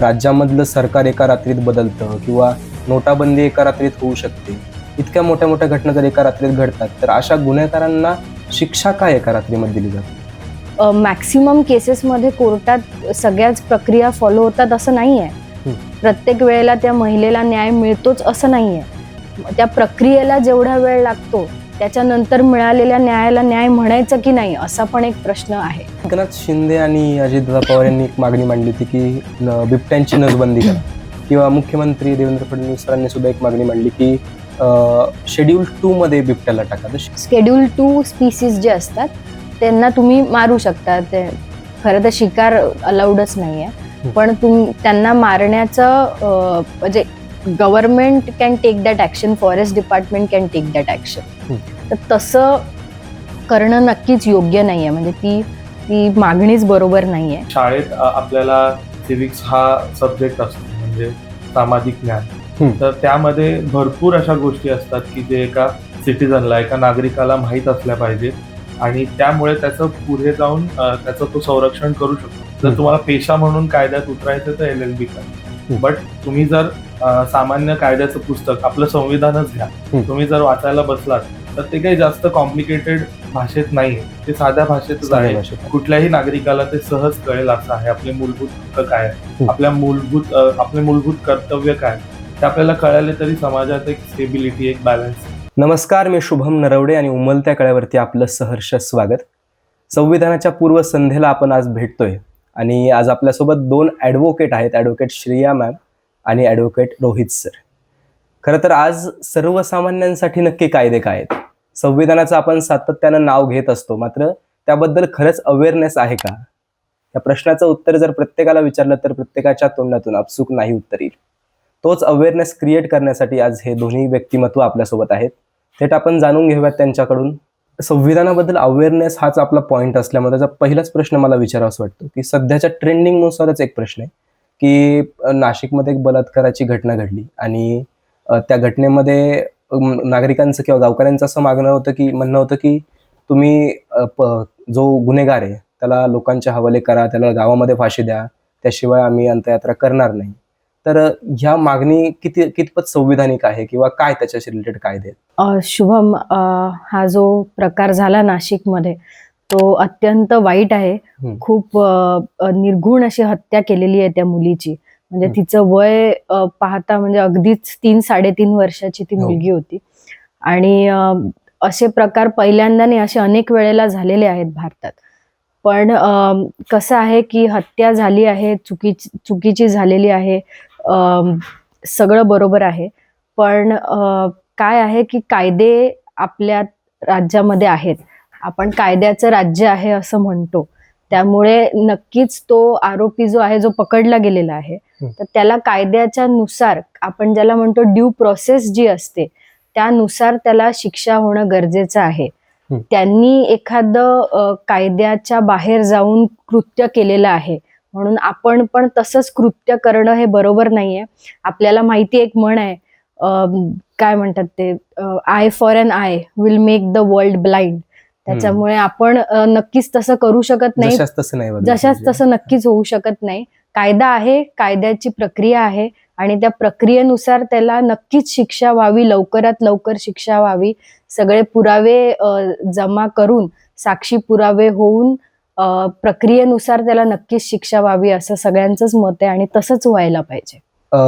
राज्यामधलं सरकार एका रात्रीत बदलतं किंवा नोटाबंदी एका रात्रीत होऊ शकते इतक्या मोठ्या मोठ्या घटना जर एका रात्रीत घडतात तर अशा गुन्हेगारांना शिक्षा काय एका रात्रीमध्ये दिली जाते? मॅक्सिमम केसेसमध्ये कोर्टात सगळ्याच प्रक्रिया फॉलो होतात असं नाही आहे. प्रत्येक वेळेला त्या महिलेला न्याय मिळतोच असं नाही आहे त्या प्रक्रियेला जेवढा वेळ लागतो त्याच्यानंतर मिळालेल्या न्यायाला न्याय म्हणायचं की नाही असा पण एक प्रश्न आहे. एकनाथ शिंदे आणि अजितदादा पवार यांनी एक मागणी मांडली होती की न- बिबट्यांची नसबंदी करा. किंवा मुख्यमंत्री देवेंद्र फडणवीस सरांनी सुद्धा एक मागणी मांडली की शेड्यूल टू मध्ये बिबट्याला टाका तर स्केड्यूल टू स्पीसीज जे असतात त्यांना तुम्ही मारू शकता. ते खरं तर शिकार अलाउडच नाही आहे. पण तुम त्यांना मारण्याचं अं, म्हणजे government can take that action forest department can take that action. तर तसं करणं नक्कीच योग्य नाही आहे म्हणजे ती ती मागणीच बरोबर नाही आहे शाळेत आपल्याला सिविक्स हा सब्जेक्ट असतो म्हणजे सामाजिक ज्ञान. तर त्यामध्ये भरपूर अशा गोष्टी असतात की जे एका सिटीजनला एका नागरिकाला माहीत असल्या पाहिजेत आणि त्यामुळे त्याचं पुढे जाऊन त्याचं तो संरक्षण करू शकतो जर. तुम्हाला पेशा म्हणून कायद्यात उतरायचं तर एल एल बी करा. बट तुम्ही जर सामान्य कायद्याचं पुस्तक आपलं संविधानच घ्या. तुम्ही जर वाचायला बसलात तर ते काही जास्त कॉम्प्लिकेटेड भाषेत नाही ते साध्या भाषेतच आहे. कुठल्याही नागरिकाला ते सहज कळेल असं आहे. आपले मूलभूत हक्क काय आहे. आपल्या मूलभूत आपले मूलभूत कर्तव्य काय ते आपल्याला कळाले तरी समाजात एक स्टेबिलिटी एक बॅलन्स नमस्कार मी शुभम नरवडे आणि उमलत्या कळ्यावरती आपलं सहर्ष स्वागत. संविधानाच्या पूर्वसंध्येला आपण आज भेटतोय. आणि आज आपल्यासोबत दोन ॲडव्होकेट आहेत. ॲडव्होकेट श्रिया मॅम आणि ॲडव्होकेट रोहित सर खरं तर आज सर्वसामान्यांसाठी नक्की कायदे काय आहेत? संविधानाचं आपण सातत्यानं नाव घेत असतो मात्र त्याबद्दल खरंच अवेअरनेस आहे का? या प्रश्नाचं उत्तर जर प्रत्येकाला विचारलं तर प्रत्येकाच्या तोंडातून आपसूक नाही उत्तर येईल. तोच अवेअरनेस क्रिएट करण्यासाठी आज हे दोन्ही व्यक्तिमत्व आपल्यासोबत आहेत. थेट आपण जाणून घेऊयात त्यांच्याकडून. संविधानाबद्दल अवेअरनेस हाच आपला पॉईंट असल्यामुळे त्याचा पहिलाच प्रश्न मला विचारावासा वाटतो की सध्याच्या ट्रेंडिंगनुसारच एक प्रश्न आहे. की नाशिकमध्ये एक बलात्काराची घटना घडली. आणि त्या घटनेमध्ये नागरिकांचं किंवा गावकऱ्यांचं असं मागणं होतं की म्हणणं होतं की तुम्ही प- जो गुन्हेगार आहे त्याला लोकांच्या हवाले करा त्याला गावामध्ये फाशी द्या त्याशिवाय आम्ही अंत्ययात्रा करणार नाही. तर ह्या मागणी किती कितपत संविधानिक आहे किंवा काय त्याच्याशी रिलेटेड कायदे शुभम हा जो प्रकार झाला नाशिकमध्ये तो अत्यंत वाईट आहे. खूप निर्घुण अशी हत्या केलेली आहे त्या मुलीची म्हणजे. तिचं वय पाहता म्हणजे अगदीच तीन साडेतीन वर्षाची ती हो. मुलगी होती आणि असे प्रकार पहिल्यांदा नाही असे अनेक वेळेला झालेले आहेत भारतात पण कसं आहे की हत्या झाली आहे चुकीची चुकीची झालेली आहे सगळं बरोबर आहे पण काय आहे की कायदे आपल्या राज्यामध्ये आहेत आपण कायद्याचं राज्य आहे असं म्हणतो. त्यामुळे नक्कीच तो आरोपी जो आहे जो पकडला गेलेला आहे. तर त्याला कायद्याच्या नुसार आपण ज्याला म्हणतो ड्यू प्रोसेस जी असते त्यानुसार त्याला शिक्षा होणं गरजेचं आहे. त्यांनी एखादं कायद्याच्या बाहेर जाऊन कृत्य केलेलं आहे. म्हणून आपण पण तसंच कृत्य करणं हे बरोबर नाहीये. आपल्याला माहिती एक म्हण आहे काय म्हणतात ते eye for an eye will make the world blind त्याच्यामुळे आपण नक्कीच तसं करू शकत नाही. जशाच तसं नाही बदललं जशाच पाहिजे. तसं नक्कीच होऊ शकत नाही. कायदा आहे कायद्याची प्रक्रिया आहे आणि त्या प्रक्रियेनुसार त्याला नक्कीच शिक्षा व्हावी लवकरात लवकर शिक्षा व्हावी. सगळे पुरावे जमा करून साक्षी पुरावे होऊन प्रक्रियेनुसार त्याला नक्कीच शिक्षा व्हावी असं सगळ्यांचंच मत आहे आणि तसंच व्हायला पाहिजे.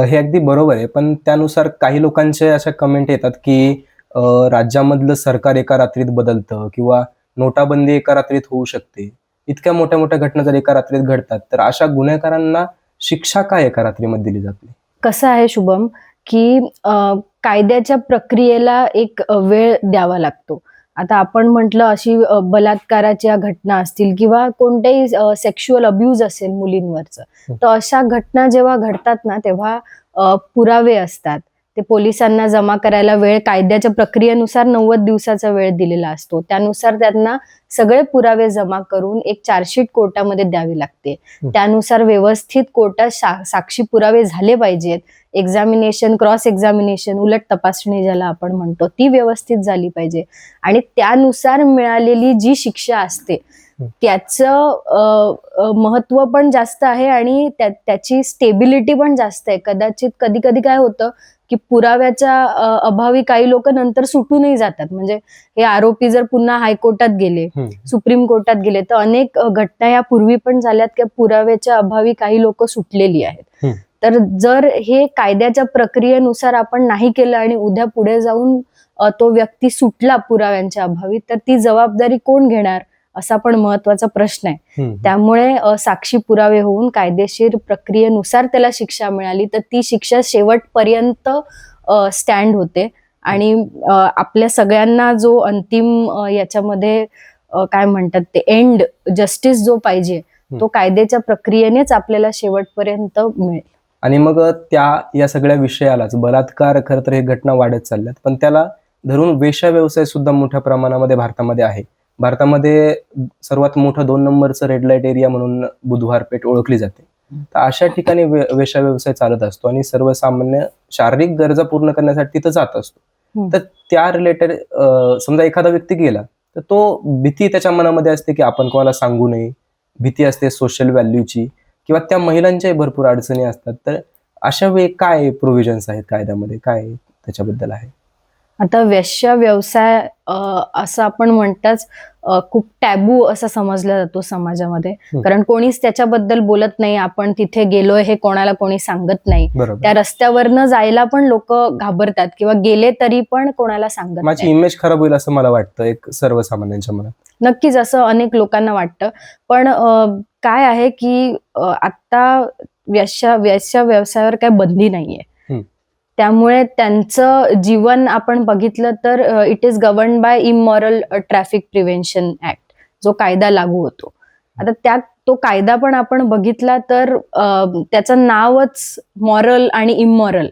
हे अगदी बरोबर आहे. पण त्यानुसार काही लोकांचे अशा कमेंट येतात की राज्यामधलं सरकार एका रात्रीत बदलतं किंवा नोटाबंदी एका रात्रीत होऊ शकते. इतक्या मोठ्या मोठ्या घटना जर एका रात्रीत घडतात तर अशा गुन्हेगारांना शिक्षा काय एका रात्रीमध्ये दिली जात कसं आहे शुभम की कायद्याच्या प्रक्रियेला एक वेळ द्यावा लागतो. आता आपण म्हटलं अशी बलात्काराच्या घटना असतील किंवा कोणतेही सेक्शुअल अब्यूज असेल मुलींवरचं. तर अशा घटना जेव्हा घडतात ना तेव्हा पुरावे असतात. ते पोलिसांना जमा करायला वेळ कायद्याच्या प्रक्रियेनुसार नव्वद दिवसाचा वेळ दिलेला असतो. त्यानुसार त्यांना सगळे पुरावे जमा करून एक चार्जशीट कोर्टामध्ये द्यावी लागते. त्यानुसार व्यवस्थित कोर्टात साक्षी पुरावे झाले पाहिजेत. एक्झामिनेशन क्रॉस एक्झामिनेशन उलट तपासणी ज्याला आपण म्हणतो ती व्यवस्थित झाली पाहिजे. आणि त्यानुसार मिळालेली जी शिक्षा असते त्याचं महत्त्व पण जास्त आहे आणि त्या- त्याची स्टेबिलिटी पण जास्त आहे. कदाचित कधी कधी काय होतं की पुराव्याच्या अभावी काही लोक नंतर सुटूनही जातात म्हणजे हे आरोपी जर पुन्हा हायकोर्टात गेले. सुप्रीम कोर्टात गेले तर अनेक घटना या पूर्वी पण झाल्यात की पुराव्याच्या अभावी काही लोक सुटलेली आहेत. तर जर हे कायद्याच्या प्रक्रियेनुसार आपण नाही केलं आणि उद्या पुढे जाऊन तो व्यक्ती सुटला पुराव्यांच्या अभावी तर ती जबाबदारी कोण घेणार असा पण महत्त्वाचा प्रश्न आहे. त्यामुळे साक्षी पुरावे होऊन कायदेशीर प्रक्रियेनुसार त्याला शिक्षा मिळाली तर ती शिक्षा शेवटपर्यंत स्टँड होते. आणि आपल्या सगळ्यांना जो अंतिम याच्यामध्ये काय म्हणतात ते एंड जस्टिस जो पाहिजे तो कायद्याच्या प्रक्रियेनेच आपल्याला शेवटपर्यंत मिळेल. आणि मग त्या या सगळ्या विषयालाच बलात्कार खरं तर हे घटना वाढत चालल्यात पण त्याला धरून वेश्या व्यवसाय सुद्धा मोठ्या प्रमाणामध्ये भारतामध्ये आहे. भारतामध्ये सर्वात मोठं दोन नंबरचं रेड लाइट एरिया म्हणून बुधवार पेठ ओळखली जाते. तर अशा ठिकाणी वे- वेश्या व्यवसाय चालत असतो आणि सर्वसामान्य शारीरिक गरजा पूर्ण करण्यासाठी तिथं जात असतो. तर त्या रिलेटेड समजा एखादा व्यक्ती गेला तर तो भीती त्याच्या मनामध्ये असते की आपण कोणाला सांगू नये. भीती असते सोशल व्हॅल्यूची किंवा त्या महिलांच्याही भरपूर अडचणी असतात. तर अशा वेळी काय प्रोव्हिजन्स आहेत कायद्यामध्ये? काय त्याच्याबद्दल आहे? आता वेश्या व्यवसाय असं आपण म्हणताच खूप टॅबू असा समजला जातो समाजामध्ये. कारण कोणीच त्याच्याबद्दल बोलत नाही आपण तिथे गेलोय हे कोणाला कोणी सांगत नाही. त्या रस्त्यावरनं जायला पण लोक घाबरतात किंवा गेले तरी पण कोणाला सांगत माझी इमेज खराब होईल असं मला वाटतं एक सर्वसामान्यांच्या मनात? नक्कीच असं अनेक लोकांना वाटतं. पण काय आहे की आता वेश्या व्यवसायावर काही बंदी नाहीये. त्यामुळे त्यांचं जीवन आपण बघितलं तर it is govern by immoral traffic prevention act जो कायदा लागू होतो आता त्यात तो कायदा पण आपण बघितला तर त्याचं नावच मॉरल आणि इमॉरल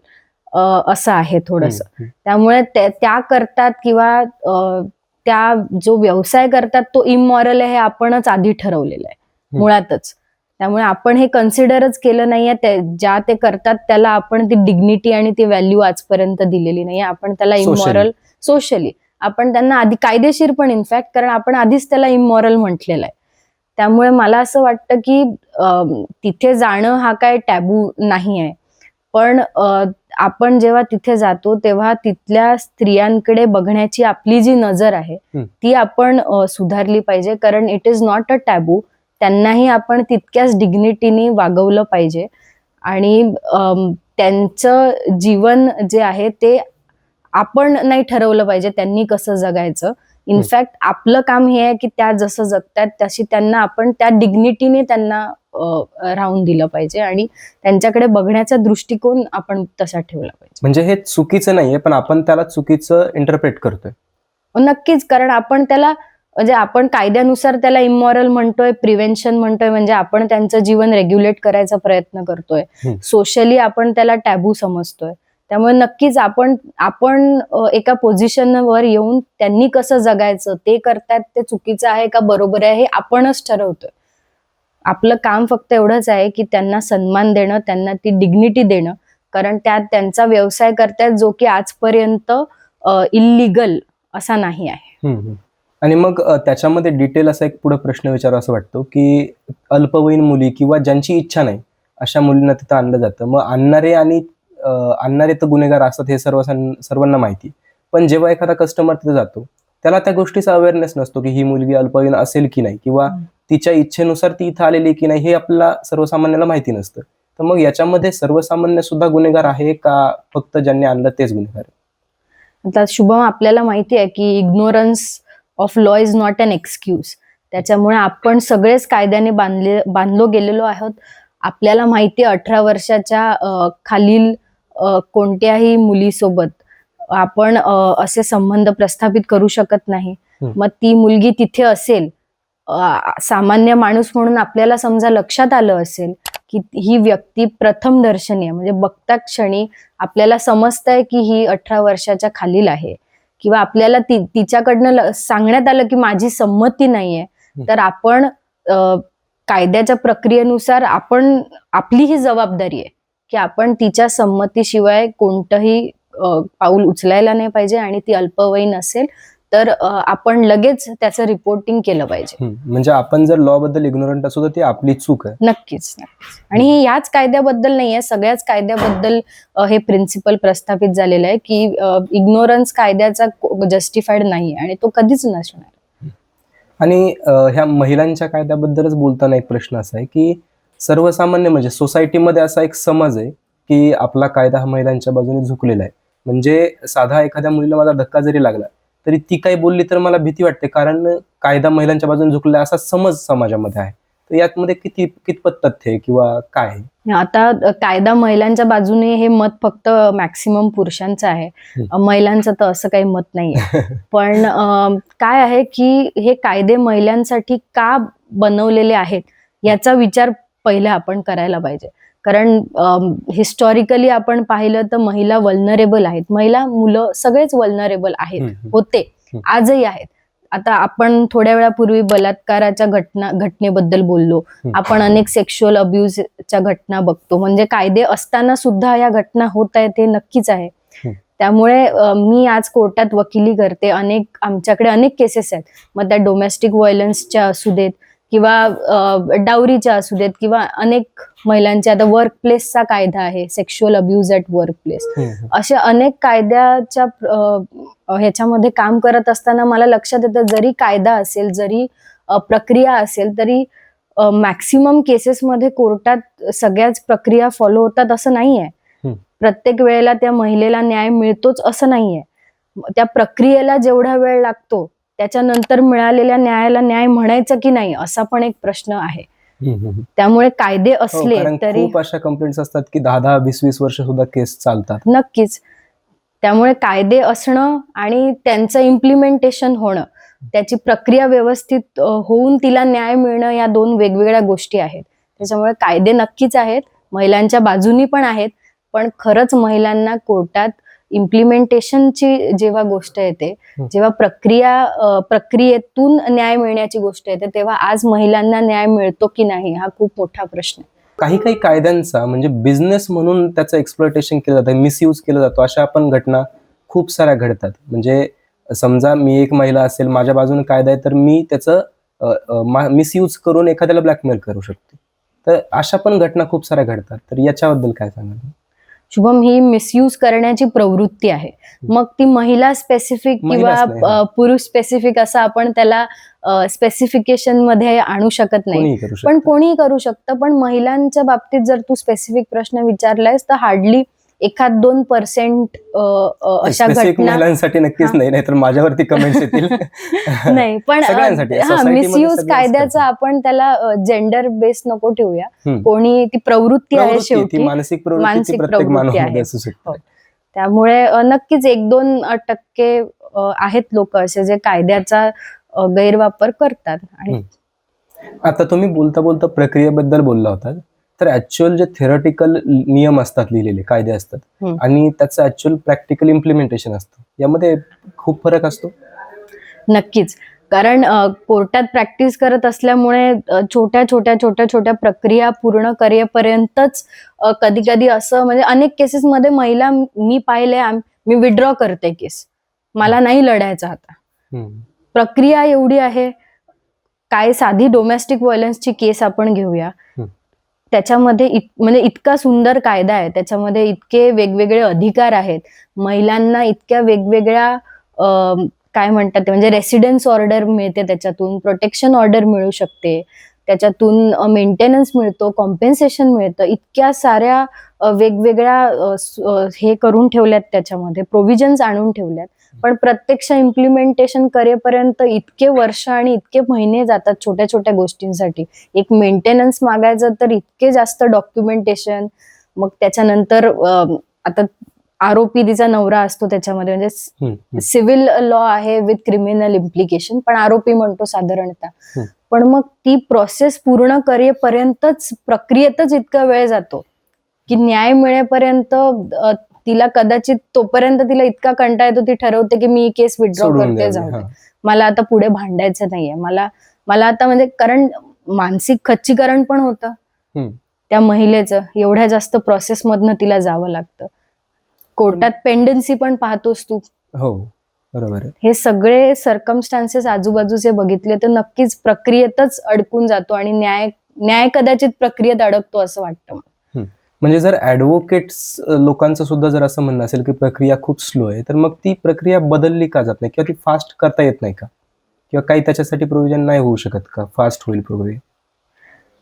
असं आहे थोडस. त्यामुळे त्या करतात किंवा त्या जो व्यवसाय करतात तो इमॉरल आहे हे आपणच आधी ठरवलेलं आहे. मुळातच त्यामुळे आपण हे कन्सिडरच केलं नाहीये ते ज्या ते करतात त्याला आपण ती डिग्निटी आणि ती व्हॅल्यू आजपर्यंत दिलेली नाही आपण त्याला. इमॉरल सोशली आपण त्यांना आधी कायदेशीर पण इनफॅक्ट कारण आपण आधीच त्याला इमॉरल म्हटलेलं आहे. त्यामुळे मला असं वाटतं की तिथे जाणं हा काय टॅबू नाही आहे. पण आपण जेव्हा तिथे जातो तेव्हा तिथल्या स्त्रियांकडे बघण्याची आपली जी नजर आहे. ती आपण सुधारली पाहिजे. कारण it is not a taboo त्यांनाही आपण तितक्याच डिग्निटीने वागवलं पाहिजे. आणि त्यांचं जीवन जे आहे ते आपण नाही ठरवलं पाहिजे त्यांनी कसं जगायचं. इनफॅक्ट आपलं काम हे आहे की त्या जसं जगतात तशी त्यांना आपण त्या डिग्निटीने त्यांना राहून दिलं पाहिजे. आणि त्यांच्याकडे बघण्याचा दृष्टिकोन आपण तसा ठेवला पाहिजे. म्हणजे हे चुकीचं नाहीये पण आपण त्याला चुकीचं इंटरप्रेट करतोय. नक्कीच कारण आपण त्याला म्हणजे आपण कायद्यानुसार त्याला इमॉरल म्हणतोय प्रिव्हेन्शन म्हणतोय म्हणजे आपण त्यांचं जीवन रेग्युलेट करायचा प्रयत्न करतोय. सोशली आपण त्याला टॅबू समजतोय. त्यामुळे नक्कीच आपण आपण एका पोझिशनवर येऊन त्यांनी कसं जगायचं ते करतात ते चुकीचं आहे का बरोबर आहे हे आपणच ठरवतोय. आपलं काम फक्त एवढंच आहे की त्यांना सन्मान देणं त्यांना ती डिग्निटी देणं. कारण त्यात त्यांचा व्यवसाय करतायत जो की आजपर्यंत इल्लीगल असा नाही आहे. आणि मग त्याच्यामध्ये डिटेल असा एक पुढे प्रश्न विचारा असं वाटतो की अल्पवयीन मुली किंवा ज्यांची इच्छा नाही अशा मुलींना तिथं आणलं जातं मग आणणारे आणि आणणारे तर गुन्हेगार असतात हे सर्व सर्वांना माहिती पण जेव्हा एखादा कस्टमर तिथे जातो त्याला त्या गोष्टीचा अवेअरनेस नसतो की ही मुलगी अल्पवयीन असेल की नाही किंवा. तिच्या इच्छेनुसार ती इथं आलेली की नाही हे आपल्याला सर्वसामान्याला माहिती नसतं तर मग याच्यामध्ये सर्वसामान्य सुद्धा गुन्हेगार आहे का फक्त ज्यांनी आणलं तेच गुन्हेगार? आता शुभम आपल्याला माहिती आहे की ignorance of law is not an excuse त्याच्यामुळे आपण सगळेच कायद्याने बांधले बांधलो गेलेलो आहोत. आपल्याला माहिती आहे अठरा वर्षाच्या खालील कोणत्याही मुलीसोबत आपण असे संबंध प्रस्थापित करू शकत नाही. मग ती मुलगी तिथे असेल सामान्य माणूस म्हणून आपल्याला समजा लक्षात आलं असेल की ही व्यक्ती प्रथम दर्शनी आहे म्हणजे बघता क्षणी आपल्याला समजतंय की ही अठरा वर्षाच्या खालील आहे. किंवा आपल्याला ती तिच्याकडनं सांगण्यात आलं की माझी संमती नाहीये तर आपण कायद्याच्या प्रक्रियेनुसार आपण आपली ही जबाबदारी आहे की आपण तिच्या संमतीशिवाय कोणतंही पाऊल उचलायला नाही पाहिजे आणि ती अल्पवयीन असेल तर आपण लगेच त्याचं रिपोर्टिंग केलं पाहिजे. म्हणजे आपण जर लॉ बद्दल इग्नोरंट असू तर ती आपली चूक आहे. नक्कीच आणि हे याच कायद्याबद्दल नाही आहे सगळ्याच कायद्याबद्दल हे प्रिन्सिपल प्रस्थापित झालेलं आहे की इग्नोरन्स कायद्याचा जस्टिफाईड नाही आणि तो कधीच नसणार. आणि ह्या महिलांच्या कायद्याबद्दलच बोलताना एक प्रश्न असा आहे की सर्वसामान्य म्हणजे सोसायटीमध्ये असा एक समज आहे की आपला कायदा हा महिलांच्या बाजूने झुकलेला आहे. म्हणजे साधा एखाद्या मुलीला माझा धक्का जरी लागला तरी ती काही बोलली तर मला भीती वाटते कारण कायदा महिलांच्या बाजूने झुकलेला आहे असा समज समाजामध्ये आहे. तर यातमध्ये किती कितपत तथ्य आहे किंवा काय आता कायदा महिलांच्या बाजूने हे मत फक्त मॅक्सिमम पुरुषांचं आहे. महिलांचं तर असं काही मत नाही आहे पण काय आहे की हे कायदे महिलांसाठी का बनवलेले आहेत याचा विचार पहिला आपण करायला पाहिजे. कारण हिस्टॉरिकली आपण पाहिलं तर महिला वल्नरेबल आहेत. महिला मुलं सगळेच वल्नरेबल आहेत. होते. आजही आहेत. आता आपण थोड्या वेळापूर्वी बलात्काराच्या घटना घटनेबद्दल बोललो. आपण अनेक सेक्शुअल अब्युजच्या घटना बघतो. म्हणजे कायदे असताना सुद्धा या घटना होत आहेत हे नक्कीच आहे. त्यामुळे मी आज कोर्टात वकिली करते. अनेक आमच्याकडे अनेक केसेस आहेत. मग त्या डोमेस्टिक व्हायलन्सच्या असू देत किंवा डावरीच्या असू देत किंवा अनेक महिलांच्या आता वर्क प्लेसचा कायदा आहे sexual abuse at work place. अशा अनेक कायद्याच्या ह्याच्यामध्ये काम करत असताना मला लक्षात येतं जरी कायदा असेल जरी प्रक्रिया असेल तरी मॅक्सिमम केसेसमध्ये कोर्टात सगळ्याच प्रक्रिया फॉलो होतात असं नाहीये. प्रत्येक वेळेला त्या महिलेला न्याय मिळतोच असं नाहीये त्या प्रक्रियेला जेवढा वेळ लागतो त्याच्यानंतर मिळालेल्या न्यायाला न्याय म्हणायचं की नाही असा पण एक प्रश्न आहे. त्यामुळे कायदे हो, असले तरी खूप अशा कंप्लेंट्स असतात की दहा दहा वीस वीस वर्ष सुद्धा केस चालतात. नक्कीच. त्यामुळे कायदे असणं आणि त्यांचं इम्प्लिमेंटेशन होणं त्याची प्रक्रिया व्यवस्थित होऊन तिला न्याय मिळणं या दोन वेगवेगळ्या गोष्टी आहेत. त्याच्यामुळे कायदे नक्कीच आहेत. महिलांच्या बाजूनी पण आहेत. पण खरंच महिलांना कोर्टात इम्प्लिमेंटेशनची जेव्हा गोष्ट येते. जेव्हा प्रक्रिया प्रक्रियेतून न्याय मिळण्याची गोष्ट येते तेव्हा आज महिलांना न्याय मिळतो की नाही हा खूप मोठा प्रश्न आहे. काही काही कायद्यांचा म्हणजे बिझनेस म्हणून त्याचं एक्सप्लोटेशन केलं जातं मिसयूज केलं जातो अशा पण घटना खूप साऱ्या घडतात. म्हणजे समजा मी एक महिला असेल माझ्या बाजूने कायदा आहे तर मी त्याचं मिसयूज करून एखाद्याला ब्लॅकमेल करू शकते. तर अशा पण घटना खूप साऱ्या घडतात. तर याच्याबद्दल काय सांगाल? शुभम ही मिसयूज करण्याची प्रवृत्ती आहे. मग ती महिला स्पेसिफिक किंवा पुरुष स्पेसिफिक असं आपण त्याला स्पेसिफिकेशनमध्ये आणू शकत नाही. पण कोणीही करू शकतं पण महिलांच्या बाबतीत जर तू स्पेसिफिक प्रश्न विचारलायस तर हार्डली एखाद दोन पर्सेंट अशा घटना महिलांसाठी नक्कीच. नाही नाहीतर माझ्यावरती कमेंट्स येतील नाही पण हा मिसयूज कायद्याचा. आपण त्याला जेंडर बेस नको ठेवूया. कोणी ती प्रवृत्ती आहे शेवटी मानसिक प्रवृत्ती आहे. हो. त्यामुळे नक्कीच एक दोन टक्के आहेत लोक असे जे कायद्याचा गैरवापर करतात आणि. आता तुम्ही बोलता बोलता प्रक्रियेबद्दल बोलला होता तर ऍक्च्युअल जे थेरटिकल नियम असतात लिहिलेले कायदे असतात. आणि त्याचं ऍक्च्युअल प्रॅक्टिकल इम्प्लिमेंटेशन असतं. यामध्ये खूप फरक असतो. नक्कीच. कारण कोर्टात प्रॅक्टिस करत असल्यामुळे छोट्या छोट्या छोट्या छोट्या प्रक्रिया पूर्ण करेपर्यंतच कधी कधी असं म्हणजे अनेक केसेसमध्ये महिला मी पाहिले मी विड्रॉ करते केस मला नाही लढायचं आता. प्रक्रिया एवढी आहे काय साधी डोमेस्टिक व्हायलन्सची केस आपण घेऊया. त्याच्यामध्ये इत, म्हणजे इतका सुंदर कायदा आहे त्याच्यामध्ये इतके वेगवेगळे अधिकार आहेत. महिलांना इतक्या वेगवेगळ्या काय म्हणतात ते म्हणजे रेसिडेन्स ऑर्डर मिळते त्याच्यातून प्रोटेक्शन ऑर्डर मिळू शकते. त्याच्यातून मेंटेनन्स मिळतो कॉम्पेन्सेशन मिळतं. इतक्या साऱ्या वेगवेगळ्या हे करून ठेवल्यात त्याच्यामध्ये प्रोव्हिजन्स आणून ठेवल्यात. पण प्रत्यक्ष इम्प्लिमेंटेशन करेपर्यंत इतके वर्ष आणि इतके महिने जातात छोट्या छोट्या गोष्टींसाठी. एक मेंटेनन्स मागायचं तर इतके जास्त डॉक्युमेंटेशन मग त्याच्यानंतर आता आरोपी तिचा नवरा असतो त्याच्यामध्ये. म्हणजे. सिव्हिल लॉ आहे विथ क्रिमिनल इम्प्लिकेशन पण आरोपी म्हणतो साधारणतः. पण मग ती प्रोसेस पूर्ण करेपर्यंतच प्रक्रियेतच इतका वेळ जातो. की न्याय मिळेपर्यंत तिला कदाचित तोपर्यंत तिला इतका कंटाळा येतो ती ठरवते की मी केस विड्रॉ करते जाऊ. मला आता पुढे भांडायचं नाहीये. मला मला आता म्हणजे कारण मानसिक खच्चीकरण पण होतं. त्या महिलेचं एवढ्या जास्त प्रोसेस मधनं तिला जावं लागतं. कोर्टात पेंडन्सी पण पाहतोस तू. हो बरोबर हे सगळे सर्कमस्टान्सेस आजूबाजूचे बघितले तर नक्कीच प्रक्रियेतच अडकून जातो आणि न्याय न्याय कदाचित प्रक्रियेत अडकतो असं वाटतं म्हणजे जर ऍडव्होकेट्स लोकांचं सुद्धा जर असं म्हणणं असेल की प्रक्रिया खूप स्लो आहे तर मग ती प्रक्रिया बदलली का जात नाही? किंवा ती फास्ट करता येत नाही का? किंवा काही त्याच्यासाठी प्रोव्हिजन नाही होऊ शकत का? फास्ट होईल प्रक्रिया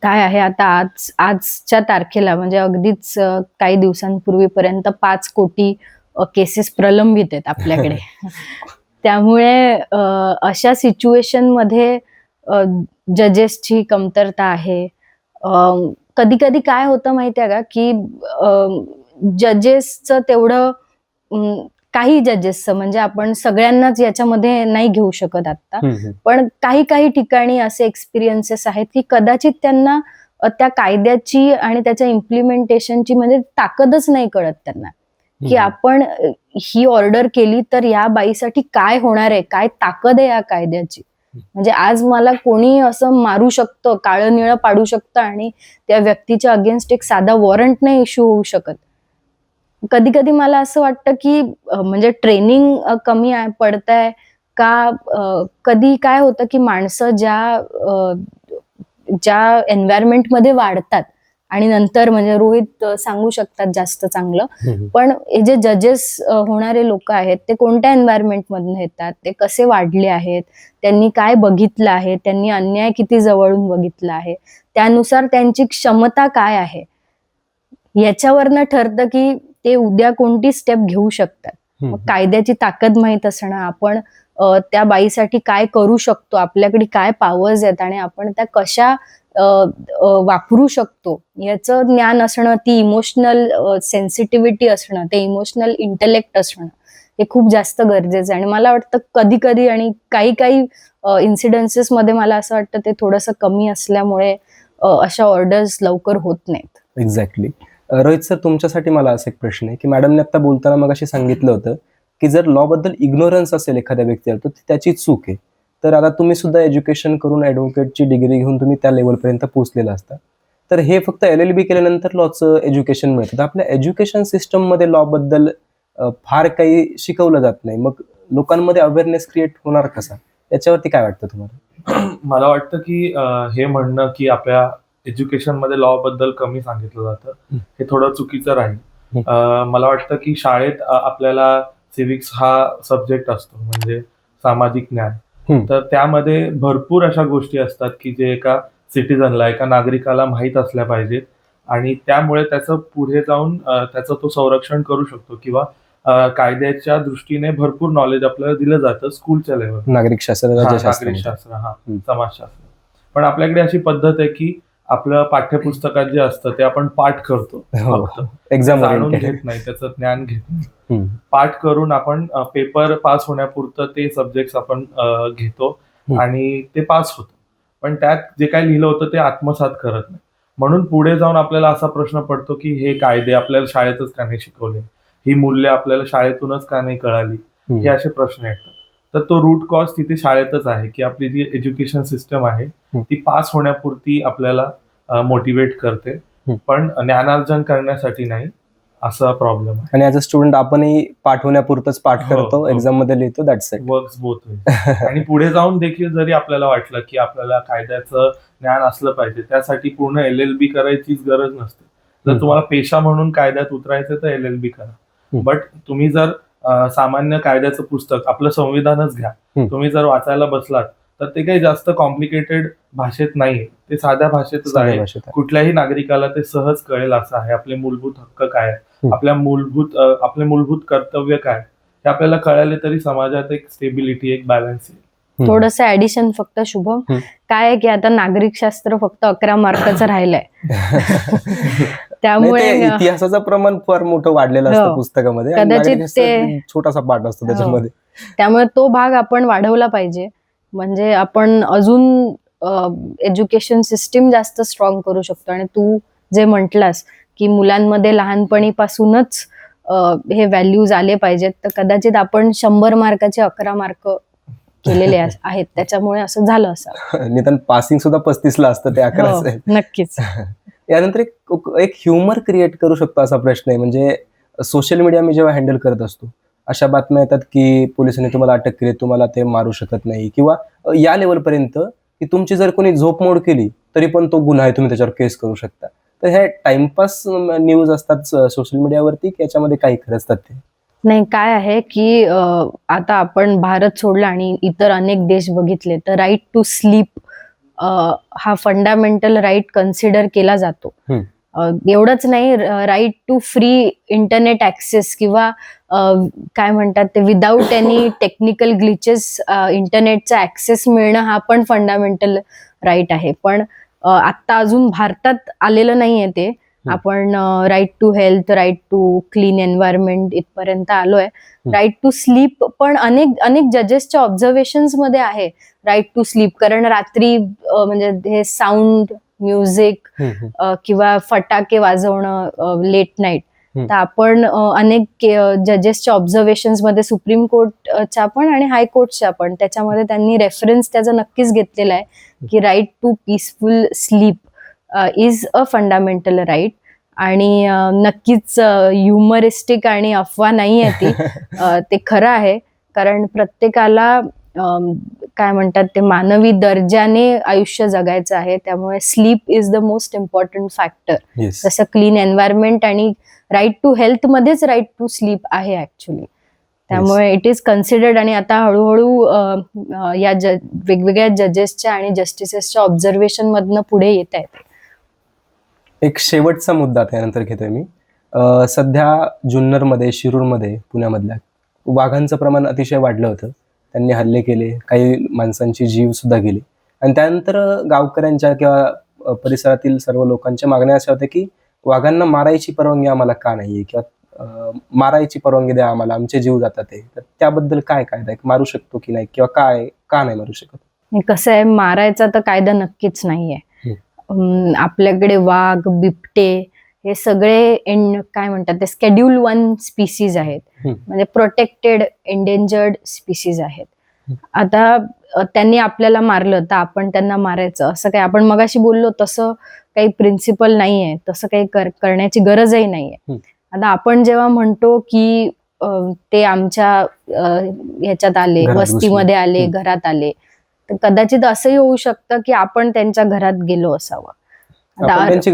काय आहे आता आज आजच्या तारखेला? म्हणजे अगदीच काही दिवसांपूर्वीपर्यंत पाच कोटी केसेस प्रलंबित आहेत आपल्याकडे. त्यामुळे अशा सिच्युएशनमध्ये जजेसची कमतरता आहे. कधी कधी काय होतं माहितीये का की जजेसचं तेवढं काही जजेसचं म्हणजे आपण सगळ्यांनाच याच्यामध्ये नाही घेऊ शकत आता. पण काही काही ठिकाणी असे एक्सपिरियन्सेस आहेत की कदाचित त्यांना त्या कायद्याची आणि त्याच्या इम्प्लिमेंटेशनची म्हणजे ताकदच नाही कळत त्यांना. की आपण ही ऑर्डर केली तर या बाईसाठी काय होणार आहे काय ताकद आहे या कायद्याची? म्हणजे आज मला कोणी असं मारू शकतं काळं निळं पाडू शकतं आणि त्या व्यक्तीच्या अगेन्स्ट एक साधा वॉरंट नाही इश्यू होऊ शकत. कधी कधी मला असं वाटतं की म्हणजे ट्रेनिंग कमी आहे का कधी काय होतं की माणसं ज्या ज्या एन्व्हायरमेंटमध्ये वाढतात आणि नंतर म्हणजे रोहित सांगू शकतात जास्त चांगलं. पण हे जे जजेस होणारे लोक आहेत ते कोणत्या एन्व्हायरमेंट मधून येतात? ते कसे वाढले आहेत? त्यांनी काय बघितलं आहे? त्यांनी अन्याय किती जवळून बघितला आहे? त्यानुसार त्यांची क्षमता काय आहे? याच्यावरनं ठरतं की ते उद्या कोणती स्टेप घेऊ शकतात. कायद्याची ताकद माहीत असणं आपण त्या बाईसाठी काय करू शकतो? आपल्याकडे काय पॉवर्स आहेत? आणि आपण त्या कशा वापरू शकतो. याचं ज्ञान असणं ती इमोशनल सेन्सिटिव्हिटी असणं ते इमोशनल इंटेलेक्ट असणं हे खूप जास्त गरजेचं आहे. आणि मला वाटतं कधी कधी आणि काही काही इन्सिडेन्सेसमध्ये मला असं वाटतं ते थोडंसं कमी असल्यामुळे अशा ऑर्डर्स लवकर होत नाहीत. एक्झॅक्टली रोहित सर तुमच्यासाठी मला असा एक प्रश्न आहे की मॅडमने आता बोलताना मग अशी सांगितलं होतं की जर लॉ बद्दल इग्नोरन्स असेल एखाद्या व्यक्तीला तर त्याची चूक आहे. तर आता तुम्ही सुद्धा एज्युकेशन करून ॲडव्होकेटची डिग्री घेऊन तुम्ही त्या लेवलपर्यंत पोहोचलेला असता. तर हे फक्त एल एल बी केल्यानंतर लॉचं एज्युकेशन मिळतं. तर आपल्या एज्युकेशन सिस्टममध्ये लॉबद्दल फार काही शिकवलं जात नाही. मग लोकांमध्ये अवेअरनेस क्रिएट होणार कसा? याच्यावरती काय वाटतं तुम्हाला? मला वाटतं की हे म्हणणं की आपल्या एज्युकेशनमध्ये लॉ बद्दल कमी सांगितलं जातं हे थोडं चुकीचं राहील. मला वाटतं की शाळेत आपल्याला सिविक्स हा सब्जेक्ट असतो. म्हणजे सामाजिक ज्ञान. तर त्यामध्ये भरपूर अशा गोष्टी असतात की जे एका सिटीजनला एका नागरिकाला माहीत असल्या पाहिजेत. आणि त्यामुळे त्याचं पुढे जाऊन त्याचं तो संरक्षण करू शकतो किंवा कायद्याच्या दृष्टीने भरपूर नॉलेज आपल्याला दिलं जातं स्कूलच्या लेवल नागरिक शास्त्र हा, राज्यशास्त्र नागरिकशास्त्र हा. समाजशास्त्र. पण आपल्याकडे अशी पद्धत आहे की आपलं पाठ्यपुस्तकात जे असतं ते आपण पाठ करतो. हो फक्त एक्झाम जाणून घेत नाही त्याचं ज्ञान घेत नाही. पाठ करून आपण पेपर पास होण्यापुरतं ते सब्जेक्ट आपण घेतो. आणि ते पास होतं. पण त्यात जे काही लिहिलं होतं ते आत्मसात करत नाही. म्हणून पुढे जाऊन आपल्याला असा प्रश्न पडतो की हे कायदे आपल्याला शाळेतच का नाही शिकवले? ही मूल्य आपल्याला शाळेतूनच का नाही कळाली? हे असे प्रश्न येतात. तर तो रूट कॉज तिथे शाळेतच आहे की आपली जी एज्युकेशन सिस्टम आहे हं. ती पास होण्यापुरती आपल्याला मोटिवेट करते हं. पण ज्ञानार्जन करण्यासाठी नाही असा प्रॉब्लेम आहे आणि ऍज अ स्टुडंट आपणही पाठवण्यापुरतच पाठ हो, करतो हो. एक्झाममध्ये लिहितो दॅट्स इट वर्क्स बोथ आणि पुढे जाऊन देखील जरी आपल्याला वाटलं की आपल्याला कायद्याचं ज्ञान असलं पाहिजे त्यासाठी पूर्ण एल एल बी करायचीच गरज नसते जर. तुम्हाला पेशा म्हणून कायद्यात उतरायचं तर एल एल बी करा. बट तुम्ही जर सामान्य कायद्याचं पुस्तक आपलं संविधानच घ्या. तुम्ही जर वाचायला बसलात तर ते काही जास्त कॉम्प्लिकेटेड भाषेत नाहीये ते साध्या भाषेतच आहे भाषेत आहे. कुठल्याही नागरिकाला ते सहज कळेल असं आहे आपले मूलभूत हक्क काय. आपल्या मूलभूत आपले मूलभूत कर्तव्य काय हे आपल्याला कळाले तरी समाजात एक स्टेबिलिटी एक बॅलन्स येईल. थोडस ऍडिशन फक्त शुभम. काय आहे की आता नागरिक शास्त्र फक्त अकरा मार्काचं राहिलंय नाही, त्यामुळे इतिहासाचं प्रमाण फार मोठं वाढलेलं असतं हो. पुस्तकामध्ये. आणि कदाचित ते- छोटासा पाठ असतो हो. त्याच्यामध्ये. त्यामुळे तो भाग आपण वाढवला पाहिजे. म्हणजे आपण अजून एज्युकेशन सिस्टीम जास्त स्ट्रॉंग करू शकतो. आणि तू जे म्हंटलास की मुलांमध्ये लहानपणीपासूनच हे व्हॅल्यूज आले पाहिजेत तर कदाचित आपण शंभर मार्काचे अकरा मार्क केलेले आहेत. त्याच्यामुळे असं झालं असं निदान पासिंग सुद्धा पस्तीसला असतं ते अकराच. आहे नक्कीच. यानंतर एक एक ह्युमर क्रिएट करू शकतो असा प्रश्न आहे. म्हणजे सोशल मीडिया मी जेव्हा हँडल करत असतो अशा बातम्या येतात की पोलिसांनी तुम्हाला अटक केली तुम्हाला ते मारू शकत नाही. किंवा या लेवलपर्यंत की तुमची जर कोणी झोप मोड केली तरी पण तो गुन्हा आहे तुम्ही त्याच्यावर केस करू शकता. तर हे टाइमपास न्यूज असतात सोशल मीडियावरती की याच्यामध्ये काही खरं असतात ते? नाही काय आहे की आता आपण भारत सोडला आणि इतर अनेक देश बघितले तर राईट टू स्लीप हा फंडामेंटल राईट कन्सिडर केला जातो. एवढंच नाही right to free internet access किंवा काय म्हणतात ते विदाऊट एनी टेक्निकल ग्लिचेस इंटरनेटचा ऍक्सेस मिळणं हा पण फंडामेंटल राईट आहे. पण आत्ता अजून भारतात आलेलं नाहीये ते. आपण right to health right to clean environment इथपर्यंत आलोय. राईट टू स्लीप पण अनेक अनेक जजेसच्या ऑब्झर्वेशनमध्ये आहे. राईट टू स्लीप कारण रात्री म्हणजे हे साऊंड म्युझिक किंवा फटाके वाजवणं लेट नाईट. तर आपण अनेक जजेसच्या ऑब्झर्वेशनमध्ये सुप्रीम कोर्टच्या पण आणि हायकोर्टच्या पण. त्याच्यामध्ये त्यांनी रेफरन्स त्याचा नक्कीच घेतलेला आहे की right to peaceful sleep is a fundamental right आणि नक्कीच ह्युमरिस्टिक आणि अफवा नाही आहे ती. ते खरं आहे. कारण प्रत्येकाला काय म्हणतात ते मानवी दर्जाने आयुष्य जगायचं आहे. त्यामुळे sleep is the most important factor जसं क्लीन एन्व्हायरमेंट आणि राईट टू हेल्थ मध्येच राईट टू स्लीप आहे ऍक्च्युली त्यामुळे इट इज कन्सिडर्ड आणि आता हळूहळू या वेगवेगळ्या जजेसच्या आणि जस्टिसेसच्या ऑब्झर्वेशन मधनं पुढे येत आहेत. एक शेवटचा मुद्दा त्यानंतर घेतोय मी. सध्या जुन्नरमध्ये शिरूरमध्ये पुण्यामधल्या वाघांचं प्रमाण अतिशय वाढलं होतं. त्यांनी हल्ले केले काही माणसांची जीव सुद्धा गेली. आणि त्यानंतर गावकऱ्यांच्या किंवा परिसरातील सर्व लोकांच्या मागण्या अशा होत्या की वाघांना मारायची परवानगी आम्हाला का नाहीये? किंवा मारायची परवानगी द्या आम्हाला आमचे जीव जातात ते. तर त्याबद्दल काय कायदा आहे? मारू शकतो की नाही? किंवा काय? का नाही मारू शकत? कसं आहे मारायचा तर कायदा नक्कीच नाहीये. आपल्याकडे वाघ बिबटे हे सगळे काय म्हणतात ते स्केड्यूल वन स्पीसीज आहेत. म्हणजे प्रोटेक्टेड एंडेंजर्ड स्पीसीज आहेत. आता त्यांनी आपल्याला मारलं तर आपण त्यांना मारायचं असं काही आपण मगाशी बोललो तसं काही प्रिन्सिपल नाहीये तसं काही कर- करण्याची गरजही नाहीये. आता आपण जेव्हा म्हणतो की ते आमच्या ह्याच्यात आले. वस्तीमध्ये आले. घरात आले कदाचित असंही होऊ शकतं की आपण त्यांच्या घरात गेलो असावं. त्यांची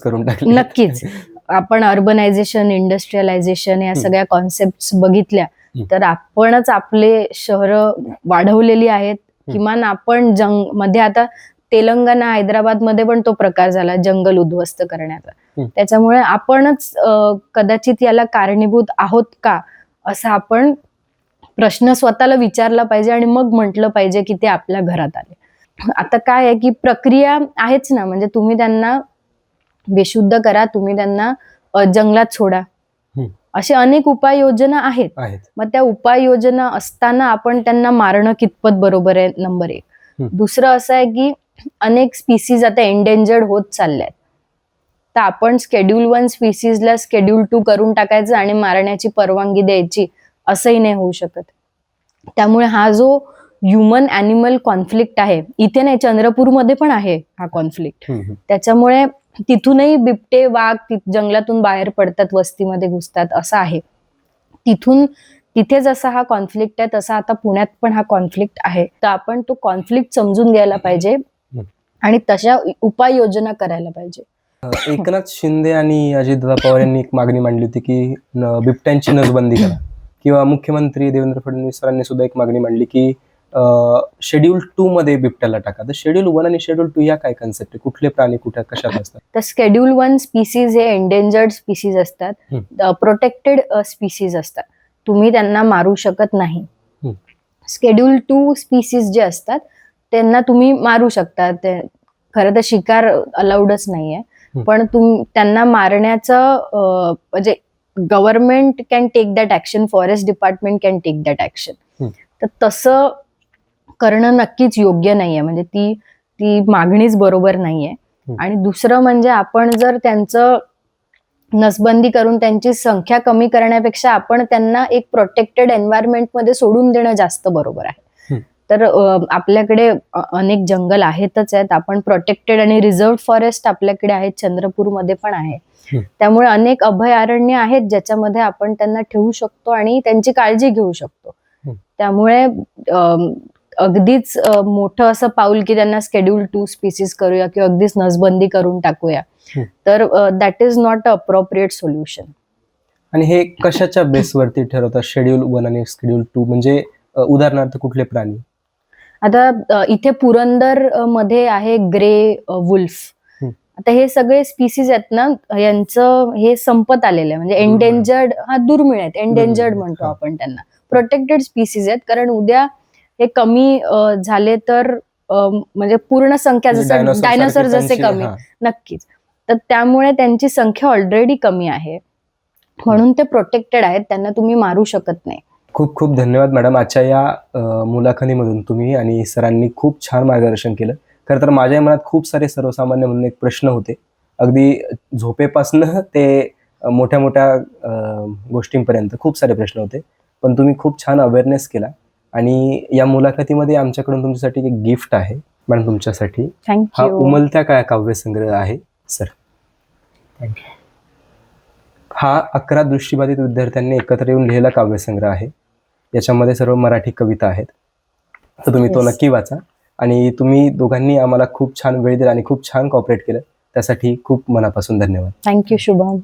करून टाकली. नक्कीच. आपण अर्बनायझेशन इंडस्ट्रियलायझेशन या सगळ्या कॉन्सेप्ट बघितल्या. तर आपणच आपले शहर वाढवलेली आहेत. किमान आपण जंगमध्ये आता तेलंगणा हैदराबादमध्ये पण तो प्रकार झाला जंगल उद्ध्वस्त करण्याचा. त्याच्यामुळे आपणच कदाचित याला कारणीभूत आहोत का असं आपण प्रश्न स्वतःला विचारला पाहिजे आणि मग म्हटलं पाहिजे की ते आपल्या घरात आले. आता काय आहे की प्रक्रिया आहेच ना म्हणजे तुम्ही त्यांना बेशुद्ध करा तुम्ही त्यांना जंगलात सोडा. असे अनेक उपाययोजना आहेत. आहेत. मग त्या उपाययोजना असताना आपण त्यांना मारणं कितपत बरोबर आहे नंबर एक. दुसरं असं आहे की अनेक स्पीसीज आता एंडेंजर्ड होत चालल्यात. तर आपण स्केड्यूल वन स्पीसीजला स्केड्यूल टू करून टाकायचं आणि मारण्याची परवानगी द्यायची. असंही नाही होऊ शकत. त्यामुळे हा जो ह्युमन अॅनिमल कॉन्फ्लिक्ट आहे इथे नाही चंद्रपूरमध्ये पण आहे हा कॉन्फ्लिक्ट. त्याच्यामुळे तिथूनही बिबटे वाघ जंगलातून बाहेर पडतात वस्तीमध्ये घुसतात असं आहे. तिथून तिथे जसा हा कॉन्फ्लिक्ट आहे तसा आता पुण्यात पण हा कॉन्फ्लिक्ट आहे. तर आपण तो कॉन्फ्लिक्ट समजून घ्यायला पाहिजे आणि तशा उपाययोजना करायला पाहिजे. एकनाथ शिंदे आणि अजितदादा पवार यांनी एक मागणी मांडली होती की बिबट्यांची नसबंदी करा. किंवा मुख्यमंत्री देवेंद्र फडणवीस सरांनी सुद्धा एक मागणी मांडली की शेड्यूल टू मध्ये बिबट्याला टाका. तर शेड्यूल वन आणि शेड्यूल टू या काय कन्सेप्ट आहे? कुठले प्राणी कुठे कशात असतात? तर स्केड्यूल वन स्पीसीज हे एंडेंजर्ड स्पीसीज असतात. प्रोटेक्टेड स्पीसीज असतात. तुम्ही त्यांना मारू शकत नाही. स्केड्यूल टू स्पीसीज जे असतात त्यांना तुम्ही मारू शकता. ते खरं तर शिकार अलाउडच नाहीये. पण तुम त्यांना मारण्याचं म्हणजे government can take that action forest department can take that action. तर तसं करणं नक्कीच योग्य नाहीये म्हणजे ती ती मागणीच बरोबर नाहीये. आणि दुसरं म्हणजे आपण जर त्यांचं नसबंदी करून त्यांची संख्या कमी करण्यापेक्षा आपण त्यांना एक प्रोटेक्टेड एन्व्हायरमेंटमध्ये सोडून देणं जास्त बरोबर आहे. तर आपल्याकडे अनेक जंगल आहेतच आहेत. आपण प्रोटेक्टेड आणि रिझर्व फॉरेस्ट आपल्याकडे आहेत. चंद्रपूरमध्ये पण आहे. त्यामुळे अनेक अभयारण्य आहेत ज्याच्यामध्ये आपण त्यांना ठेवू शकतो आणि त्यांची काळजी घेऊ शकतो. त्यामुळे अगदीच मोठं असं पाऊल की त्यांना स्केड्यूल टू स्पीसीज करूया किंवा अगदीच नसबंदी करून टाकूया. तर that is not a appropriate solution आणि हे कशाच्या बेसवरती ठरवतात? शेड्यूल वन आणि शेड्यूल टू म्हणजे उदाहरणार्थ कुठले प्राणी? आता इथे पुरंदरमध्ये आहे ग्रे वुल्फ. आता हे सगळे स्पीसीज आहेत ना यांचं हे संपत आलेलं आहे. म्हणजे. एंडेंजर्ड हा दुर्मिळ आहेत एंडेंजर्ड म्हणतो. आपण त्यांना. प्रोटेक्टेड स्पीसीज आहेत. कारण उद्या हे कमी झाले तर म्हणजे पूर्ण संख्या म्हणजे जसं डायनासोर जसे कमी. नक्कीच. तर त्यामुळे त्यांची संख्या ऑलरेडी कमी आहे. म्हणून ते प्रोटेक्टेड आहेत. त्यांना तुम्ही मारू शकत नाही. खूप खूप धन्यवाद मॅडम. आजच्या या मुलाखतीमधून तुम्ही आणि सरांनी खूप छान मार्गदर्शन केलं. खरं तर माझ्या मनात खूप सारे सर्वसामान्य म्हणून एक प्रश्न होते. अगदी झोपेपासनं ते मोठ्या मोठ्या गोष्टींपर्यंत खूप सारे प्रश्न होते. पण तुम्ही खूप छान अवेअरनेस केला आणि या मुलाखतीमध्ये आमच्याकडून तुमच्यासाठी एक गिफ्ट आहे. मॅडम तुमच्यासाठी. हा उमलत्या काळ्या काव्यसंग्रह आहे सर. थँक्यू हा अकरा दृष्टिबाधित विद्यार्थ्यांनी एकत्र येऊन लिहिलेला काव्यसंग्रह आहे. याच्यामध्ये सर्व मराठी कविता आहेत. तर तुम्ही तो. नक्की वाचा. आणि तुम्ही दोघांनी आम्हाला खूप छान वेळ दिला आणि खूप छान कॉपरेट केलं. त्यासाठी खूप मनापासून धन्यवाद. Thank you Shubham.